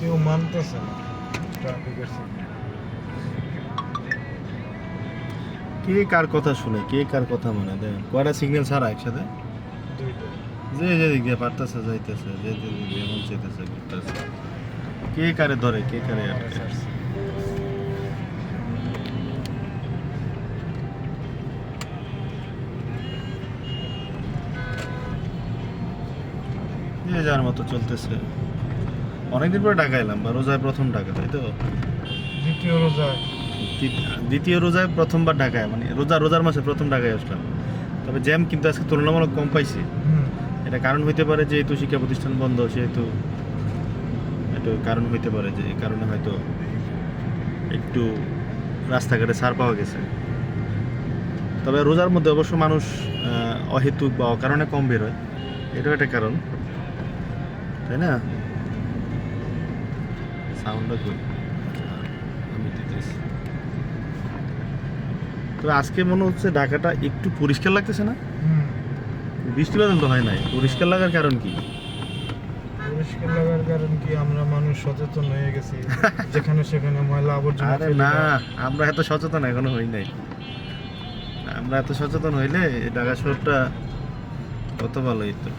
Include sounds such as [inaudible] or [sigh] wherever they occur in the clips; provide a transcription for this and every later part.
কেউ মানতেছে না। ট্রাফিকের কে কার কথা শুনে কে কার কথা মানে? দেন কয়টা সিগন্যাল ছাড়া একসাথে? যে যে দিক দিয়ে পারতেছে যাইতেছে যে যে দিক দিয়ে মন চাইতেছে করতেছে কে কারে ধরে কে কারে আটকে? যে যার মতো চলতেছে। অনেকদিন পরে ঢাকা এলাম বা রোজায় প্রথম ঢাকা তাই তো? দ্বিতীয় রোজায়। দ্বি- দ্বিতীয় রোজায় প্রথমবার ঢাকায় মানে রোজা রোজার মাসে প্রথম ঢাকায় আসলাম। তবে জ্যাম কিন্তু আজকে তুলনামূলক কম পাইছি। এটা কারণ হইতে পারে যেহেতু শিক্ষা প্রতিষ্ঠান বন্ধ সেহেতু একটু কারণ হইতে পারে যে এই কারণে হয়তো একটু রাস্তাঘাটে ছাড় পাওয়া গেছে। তবে রোজার মধ্যে অবশ্য মানুষ অহেতুক বা অকারণে কম বেরোয় এটাও একটা কারণ। তাই না? সাউন্ডটা গুড আমি দিতেছি। তো আজকে মনে হচ্ছে ঢাকাটা একটু পরিষ্কার লাগতেছে না? হুম। বৃষ্টি বাদল তো হয় নাই। পরিষ্কার লাগার কারণ কি? পরিষ্কার লাগার কারণ কি আমরা মানুষ সচেতন হয়ে গেছি। [laughs] যেখানে সেখানে ময়লা আবর্জনা আরে না আমরা এত সচেতন এখনও হই নাই। আমরা এত সচেতন হইলে ঢাকা শহরটা কত ভালো হইতো।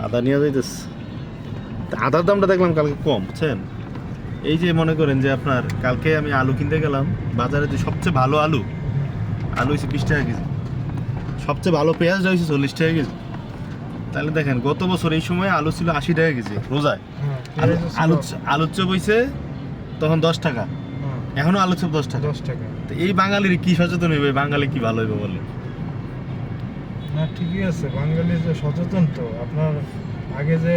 আদা নিয়ে যাইতেছে। আদার দামটা দেখলাম কালকে কম বুঝছেন? এই যে মনে করেন যে আপনার কালকে আমি আলু কিনতে গেলাম বাজারে যে সবচেয়ে ভালো আলু আলু হয়েছে বিশ টাকা কেজি। সবচেয়ে ভালো পেঁয়াজ হয়েছে চল্লিশ টাকা কেজি। তাহলে দেখেন গত বছর এই সময় আলু ছিল আশি টাকা কেজি রোজায়। হ্যাঁ আলু আলু আলুর চপ হইছে তখন দশ টাকা হ্যাঁ, এখনও আলুর চপ দশ টাকা। দশ টাকা। তো এই বাঙালির কি সচেতন হইবে? বাঙালি কি ভালো হইবে বলে না ঠিকই আছে। বাঙালি যে সচেতন তো আপনার আগে যে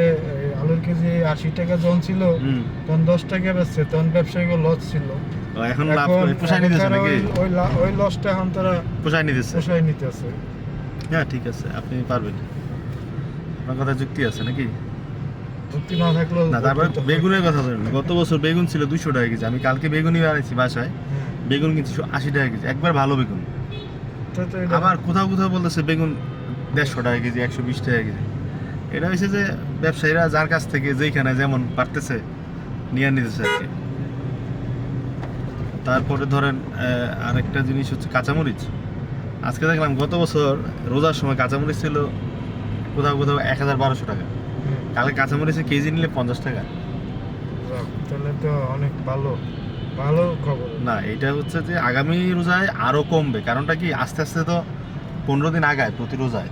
আলুর কেজি আশি টাকা যখন ছিল তখন দশ টাকা বেচছে তখন ব্যবসায়ীকে লস ছিল। এখন লাভ করে পোষায় নিতেছে নাকি? ওই- ওই লসটা এখন তারা পোষায় নিতেছে। পোষায় নিতেছে। হ্যাঁ ঠিক আছে আপনি পারবেন। আপনার কথা যুক্তি আছে নাকি? যুক্তি না থাকলেও না তারপরে বেগুনের কথা ধরেন গত বছর বেগুন ছিল দুশো টাকা কেজি। আমি কালকে বেগুনই আনাইছি বাসায়। হ্যাঁ, বেগুন কিনছি আশি টাকা কেজি। একবার ভালো বেগুন। আবার কোথাও কোথাও বলতেছে বেগুন দেড়শো টাকা কেজি একশো বিশ টাকা কেজি। এটা হয়েছে যে ব্যবসায়ীরা যার কাছ থেকে যেইখানে যেমন পারতেছে নিয়ে নিতেছে আর কি। তারপরে ধরেন আরেকটা জিনিস হচ্ছে কাঁচামরিচ। আজকে দেখলাম গত বছর রোজার সময় কাঁচামরিচ ছিল কোথাও কোথাও এক হাজার বারোশো টাকা। কালকে কাঁচামরিচের কেজি নিলে পঞ্চাশ টাকা। তাহলে তো অনেক ভালো। ভালো খবর। না এটা হচ্ছে যে আগামী রোজায় আরও কমবে। কারণটা কি? আস্তে আস্তে তো পনেরো দিন আগায় প্রতি রোজায়।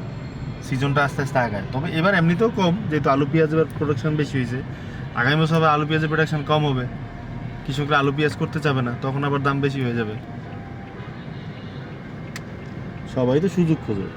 সিজনটা আস্তে আস্তে আগায়। তবে এবার এমনিতেও কম, যেহেতু আলু পেঁয়াজ এবার প্রোডাকশন বেশি হয়েছে। আগামী বছর আবার আলু পেঁয়াজের প্রোডাকশন কম হবে। কৃষকরা আলু পেঁয়াজ করতে চাবে না, তখন আবার দাম বেশি হয়ে যাবে। সবাই তো সুযোগ খোঁজে।